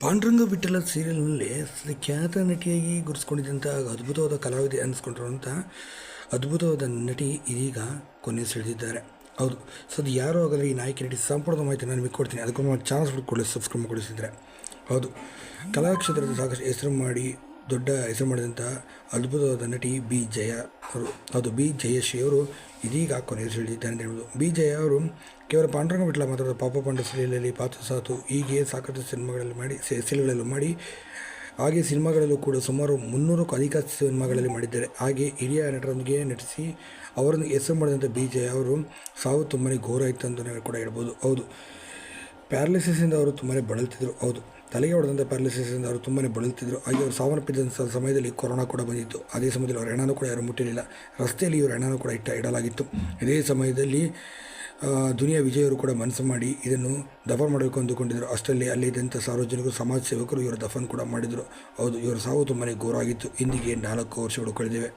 ಪಾಂಡುರಂಗ ವಿಠಲ ಸೀರಿಯಲ್ನಲ್ಲಿ ಖ್ಯಾತ ನಟಿಯಾಗಿ ಗುರುಸ್ಕೊಂಡಿದ್ದಂಥ ಅದ್ಭುತವಾದ ಕಲಾವಿದೆ ಅನ್ನಿಸ್ಕೊಂಡಿರುವಂಥ ಅದ್ಭುತವಾದ ನಟಿ ಇದೀಗ ಕೊನೆ ಸೆಳೆದಿದ್ದಾರೆ. ಹೌದು ಸೊ ಅದು ಯಾರೋ ಆಗಲ್ಲ ಈ ನಾಯಕಿ ನಟಿ ಸಂಪೂರ್ಣ ಮಾಹಿತಿ ನಾನು ನಿಮಗೆ ಕೊಡ್ತೀನಿ. ಅದಕ್ಕೆ ಚಾನ್ಸ್ ಚಾನಲ್ಸ್ ಕೊಡಿ ಸಬ್ಸ್ಕ್ರೈಬ್ ಕೊಡಿಸಿದರೆ ಹೌದು, ಕಲಾಕ್ಷೇತ್ರದ ಸಾಕಷ್ಟು ಹೆಸರು ಮಾಡಿ ದೊಡ್ಡ ಹೆಸರು ಮಾಡಿದಂಥ ಅದ್ಭುತವಾದ ನಟಿ ಬಿ ಜಯ ಅವರು. ಅದು ಬಿ ಜಯಶ್ರೀ ಅವರು. ಇದೀಗ ಕೊನೆ ಹೇಳಿದ್ದಾರೆ ಅಂತ ಹೇಳ್ಬೋದು. ಬಿ ಜಯ ಅವರು ಕೇವಲ ಪಾಂಡುರಂಗ ಬಿಟ್ಲ ಮಾತ್ರ ಪಾಪ ಪಾಂಡ ಸೀರಿಯಲಲ್ಲಿ ಪಾತ್ರ ಸಾತು ಹೀಗೆ ಸಾಕಷ್ಟು ಸಿನಿಮಾಗಳಲ್ಲಿ ಮಾಡಿ ಸೀರಿಯಲ್ಗಳಲ್ಲೂ ಮಾಡಿ, ಹಾಗೆ ಸಿನಿಮಾಗಳಲ್ಲೂ ಕೂಡ ಸುಮಾರು ಮುನ್ನೂರಕ್ಕೂ ಅಧಿಕ ಸಿನಿಮಾಗಳಲ್ಲಿ ಮಾಡಿದ್ದಾರೆ. ಹಾಗೆ ಹಿರಿಯ ನಟರೊಂದಿಗೆ ನಟಿಸಿ, ಅವರನ್ನು ಹೆಸರು ಮಾಡಿದಂಥ ಬಿ ಜಯ ಅವರು ಸಾವು ತುಂಬಾ ಘೋರ ಇತ್ತು ಅಂತ ಕೂಡ ಹೇಳ್ಬೋದು. ಹೌದು. ಪ್ಯಾರಲಿಸಿಸಿಂದ ಅವರು ತುಂಬಾ ಬಳಲ್ತಿದ್ರು. ಹೌದು. ತಲೆಗೆ ಹೊಡೆದಂಥ ಪ್ಯಾರಲಿಸಿಸಿಂದ ಅವರು ತುಂಬಾ ಬಳಲುತ್ತಿದ್ದರು ಹಾಗೆ ಅವರು ಸಾವನ್ನಪ್ಪಿದ್ದಂಥ ಸಮಯದಲ್ಲಿ ಕೊರೋನಾ ಕೂಡ ಬಂದಿತ್ತು. ಅದೇ ಸಮಯದಲ್ಲಿ ಅವರ ಹೆಣನೂ ಕೂಡ ಯಾರು ಮುಟ್ಟಿರಲಿಲ್ಲ. ರಸ್ತೆಯಲ್ಲಿ ಇವರು ಹೆಣನೂ ಕೂಡ ಇಟ್ಟ ಇಡಲಾಗಿತ್ತು. ಇದೇ ಸಮಯದಲ್ಲಿ ದುನಿಯಾ ವಿಜಯ್ ಅವರು ಕೂಡ ಮನಸ್ಸು ಮಾಡಿ ಇದನ್ನು ದಫನ್ ಮಾಡಬೇಕು ಅಂದುಕೊಂಡಿದ್ದರು ಅಷ್ಟರಲ್ಲಿ ಅಲ್ಲಿದ್ದಂಥ ಸಾರ್ವಜನಿಕರು, ಸಮಾಜ ಸೇವಕರು ಇವರ ದಫನ್ ಕೂಡ ಮಾಡಿದರು. ಹೌದು, ಇವರ ಸಾವು ತುಂಬಾ ಘೋರ ಆಗಿತ್ತು ಇಂದಿಗೆ ನಾಲ್ಕು ವರ್ಷಗಳು ಕಳೆದಿವೆ.